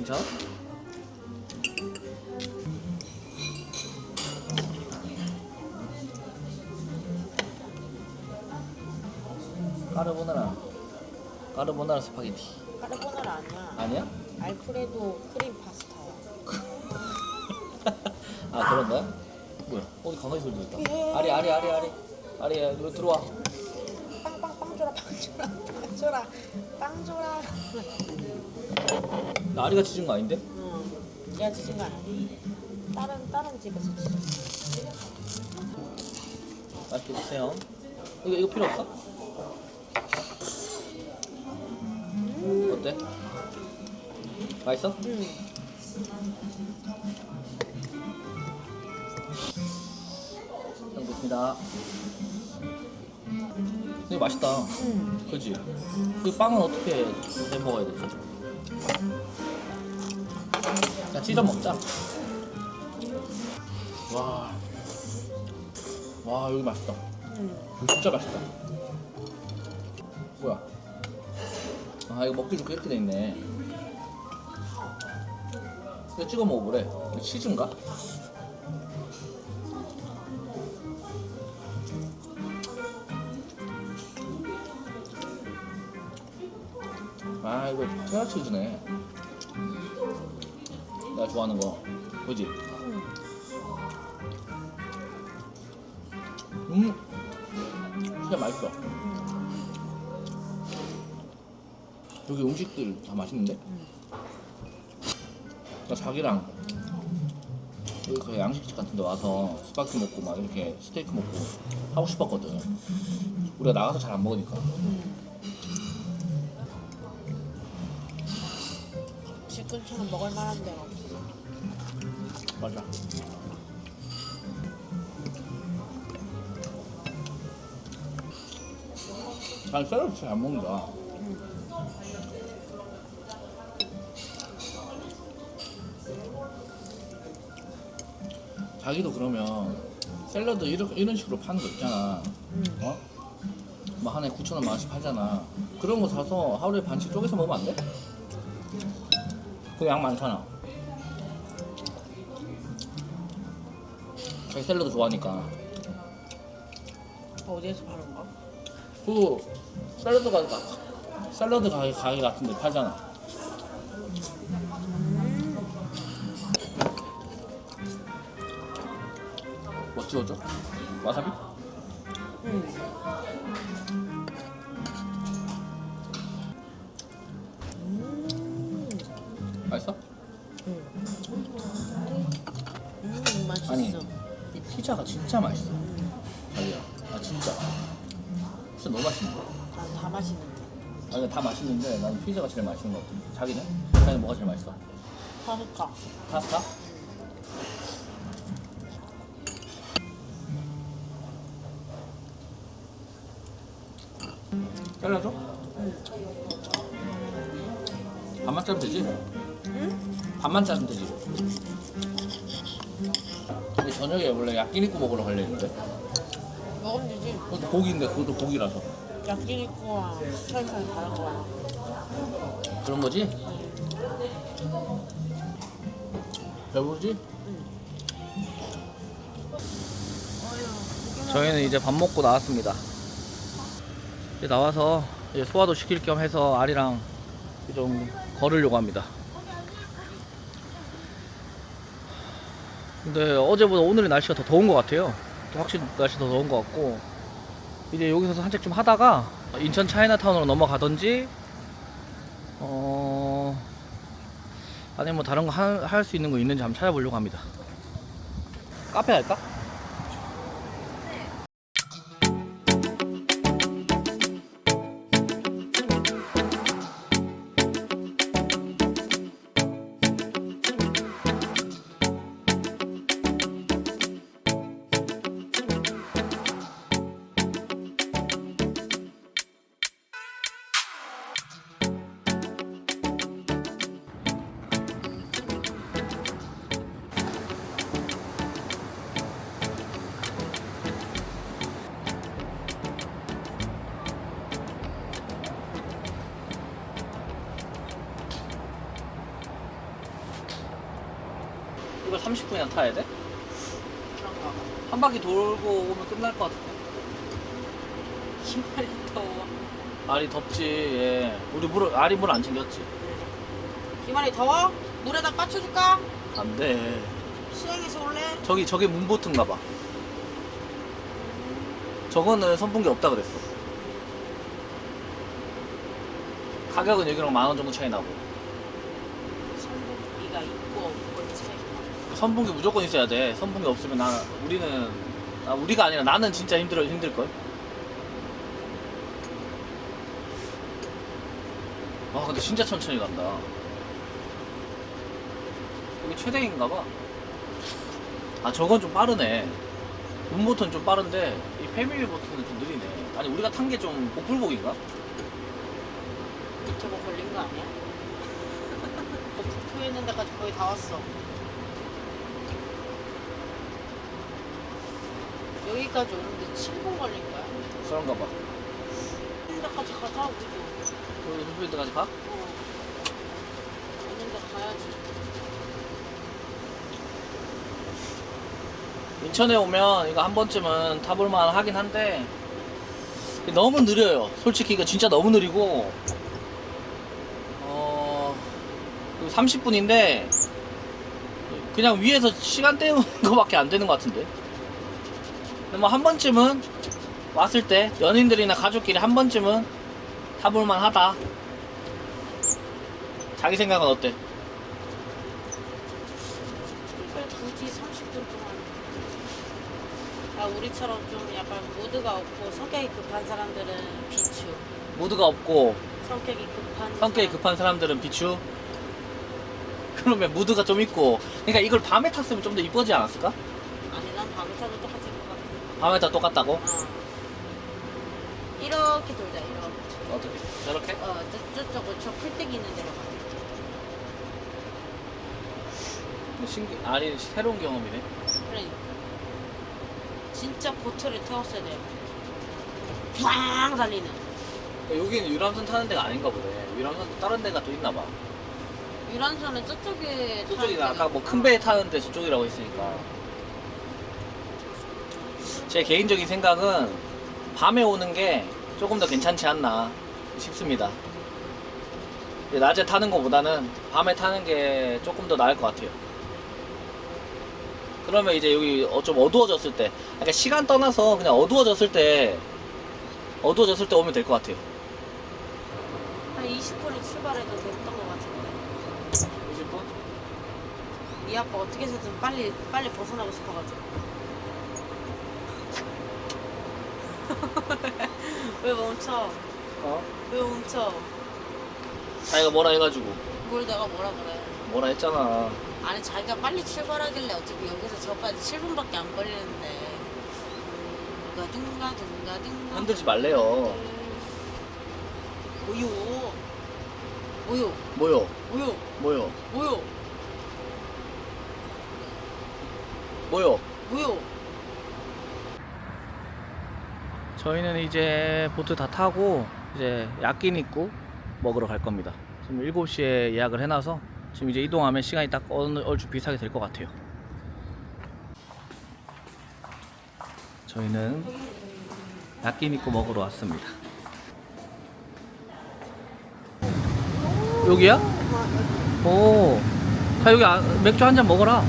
괜찮아? 까르보나라 까르보나라 스파게티 카르보나라 아니야. 아니야? 알프레도 크림 파스타야. 아 그런 거야? 뭐야? 어디 강아지 소리 들었다 예. 아리 아리 아리 아리 아리야 들어와 빵빵빵 줘라 빵 줘라 빵 줘라 빵 줘라. 나 아리가 짖은 거 아닌데? 응. 내가 지진 거 아니야. 다른 다른 집에서 지졌어. 맛있게 드세요 이거 이거 필요 없어? 어때? 맛있어? 응. 잘 먹습니다 되게 맛있다 응. 그지? 그 빵은 어떻게 해 먹어야 되지? 그냥 찢어 먹자. 와, 와 여기 맛있다. 응. 여기 진짜 맛있다. 뭐야? 아 이거 먹기 좋게 이렇게 돼 있네. 이거 찍어 먹어보래. 이거 치즈인가? 아 이거 체라 치즈네. 내가 좋아하는 거, 그지? 응. 음, 진짜 맛있어. 여기 음식들 다 맛있는데? 나 자기랑 여기 그 양식집 같은 데 와서 스파게티 먹고 막 이렇게 스테이크 먹고 하고 싶었거든. 우리가 나가서 잘 안 먹으니까. 집 근처는 먹을 만한 데가 없어. 맞아. 난 샐러드 잘안 먹는다. 자기도 그러면 샐러드 이런, 이런 식으로 파는 거 있잖아. 어? 뭐 하나에 9천 원, 만 원씩 팔잖아. 그런 거 사서 하루에 반씩 쪼개서 먹으면 안 돼? 그양 많잖아. 자기 샐러드 좋아하니까. 어디에서 파는 거? 그 샐러드 가게 샐러드 가게, 가게 같은 데 팔잖아. 뭐 찍어줘? 와사비? 응. 피자가 진짜 맛있어. 자기야, 아 진짜. 진짜 너무 맛있는데. 난다 맛있는데. 아니 다 맛있는데 나는 피자가 제일 맛있는 것 같아. 자기는? 자기는 뭐가 제일 맛있어? 파스타. 파스타? 잘라줘? 반만 자르면 되지? 응? 반만 자르면 되지? 저녁에 원래 야끼니쿠 먹으러 가려 했는데 먹으면 되지. 그것도 고기인데 그것도 고기라서 야끼니쿠와 스타일차이 다른 거야. 그런 거지? 배부르지? 저희는 이제 밥 먹고 나왔습니다. 이제 나와서 이제 소화도 시킬 겸 해서 아리랑 좀 걸으려고 합니다. 근데 어제보다 오늘의 날씨가 더 더운 것 같아요. 확실히 날씨 더 더운 것 같고 이제 여기서 산책 좀 하다가 인천 차이나타운으로 넘어가든지 어 아니면 뭐 다른 거 할 수 있는 거 있는지 한번 찾아보려고 합니다. 카페 갈까? 이걸 30분이나 타야 돼? 그런가 봐. 한 바퀴 돌고 오면 끝날 것 같은데. 기말이 더워. 알이 덥지. 예. 우리 물 알이 물 안 챙겼지. 기말이 더워? 물에다 빠쳐줄까? 안 돼. 수영해서 올래? 저기 저게 문보트인가 봐. 저거는 선풍기 없다 그랬어. 가격은 여기랑 만 원 정도 차이 나고. 선풍기가 있고 없고. 선풍기 무조건 있어야 돼. 선풍기 없으면 나 우리는 아, 우리가 아니라 나는 진짜 힘들어 힘들 걸. 아 근데 진짜 천천히 간다. 여기 최대인가 봐. 아 저건 좀 빠르네. 문보트는 좀 빠른데 이 패밀리 보트는 좀 느리네. 아니 우리가 탄 게 좀 복불복인가? 뭐 걸린 거 아니야? 북부에 있는 데까지 거의 다 왔어. 여기까지 오는데 7분 걸린 거야? 그런가 봐. 있는 데까지 가자, 우리도. 여기 흡수인데까지 가? 어. 있는 데 가야지. 인천에 오면 이거 한 번쯤은 타볼만 하긴 한데 너무 느려요. 솔직히 이거 진짜 너무 느리고 어 30분인데 그냥 위에서 시간 때우는 거밖에 안 되는 것 같은데. 뭐 한 번쯤은 왔을 때 연인들이나 가족끼리 한 번쯤은 타볼만 하다. 자기 생각은 어때? 왜 굳이 30분 동안. 아, 우리처럼 좀 약간 무드가 없고 성격이 급한 사람들은 비추. 모두가 없고 성격이 급한 성격이 사람- 급한 사람들은 비추. 그러면 무드가 좀 있고. 그러니까 이걸 밤에 탔으면 좀 더 이쁘지 않았을까? 아니 난 밤에 타도 똑같을 밤에 다 똑같다고? 어. 이렇게 돌자 이렇게. 어떻게? 저렇게? 어 저, 저쪽으로 저 풀떼기 있는 데로 가. 신기, 아니 새로운 경험이네. 그러니까. 진짜 보트를 태웠어야 돼. 팡 달리는. 여기는 유람선 타는 데가 아닌가 보네. 유람선 다른 데가 또 있나 봐. 유람선은 저쪽에 저쪽이 타는 아까 뭐 큰배 타는데 저쪽이라고 했으니까. 제 개인적인 생각은 밤에 오는 게 조금 더 괜찮지 않나 싶습니다. 낮에 타는 것보다는 밤에 타는 게 조금 더 나을 것 같아요. 그러면 이제 여기 어- 좀 어두워졌을 때, 그러니까 시간 떠나서 그냥 어두워졌을 때, 어두워졌을 때 오면 될 것 같아요. 한 20분에 출발해도 됐던 것 같은데. 20분? 이 아빠 어떻게 해서든 빨리 빨리 벗어나고 싶어가지고. 왜 멈춰? 어? 왜 멈춰? 자기가 뭐라 해가지고 뭘 내가 뭐라 그래? 뭐라 했잖아. 아니 자기가 빨리 출발하길래 어차피 여기서 저까지 7분밖에 안 걸리는데 누가 둥가 둥가 둥가 흔들지 말래요. 뭐요? 뭐요? 뭐요? 뭐요? 뭐요? 뭐요? 뭐요? 오요 저희는 이제 보트 다 타고 이제 야끼니쿠 먹으러 갈 겁니다. 지금 7시에 예약을 해놔서 지금 이제 이동하면 시간이 딱 어느 얼추 비슷하게 될 것 같아요. 저희는 야끼니쿠 먹으러 왔습니다. 여기야? 오, 자 여기 아- 맥주 한 잔 먹어라.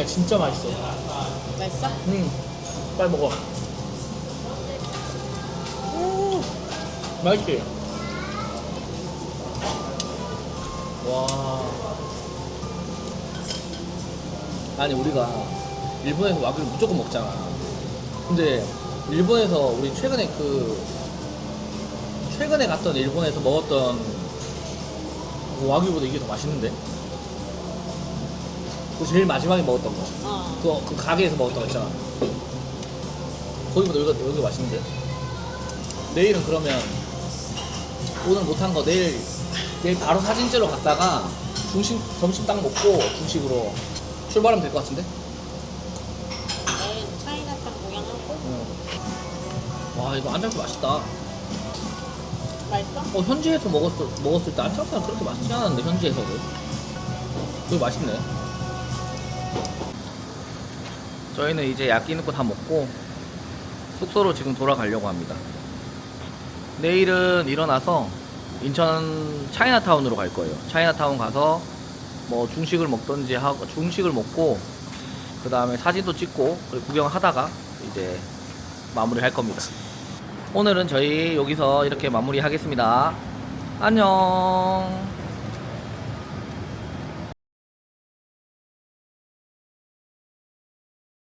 야, 진짜 맛있어. 맛있어? 응. 빨리 먹어. 오! 맛있지? 와. 아니, 우리가 일본에서 와규를 무조건 먹잖아. 근데 일본에서 우리 최근에 그 최근에 갔던 일본에서 먹었던 그 와규보다 이게 더 맛있는데? 그 제일 마지막에 먹었던 거. 어. 그, 그 가게에서 먹었던 거 있잖아. 거기보다 여기가, 여기가 맛있는데? 내일은 그러면 오늘 못한 거 내일 내일 바로 사진 찍으러 갔다가 중심 점심 딱 먹고 중식으로 출발하면 될 것 같은데? 내일 차이나탕 구경하고 와 이거 안장수 맛있다. 맛있어? 어 현지에서 먹었을 먹었을 때 안장수는 그렇게 맛있지 않았는데 현지에서도. 되게 맛있네. 저희는 이제 야끼니쿠 다 먹고 숙소로 지금 돌아가려고 합니다. 내일은 일어나서 인천 차이나타운으로 갈 거예요. 차이나타운 가서 뭐 중식을 먹던지 하고 중식을 먹고 그 다음에 사진도 찍고 그리고 구경하다가 이제 마무리 할 겁니다. 오늘은 저희 여기서 이렇게 마무리 하겠습니다. 안녕.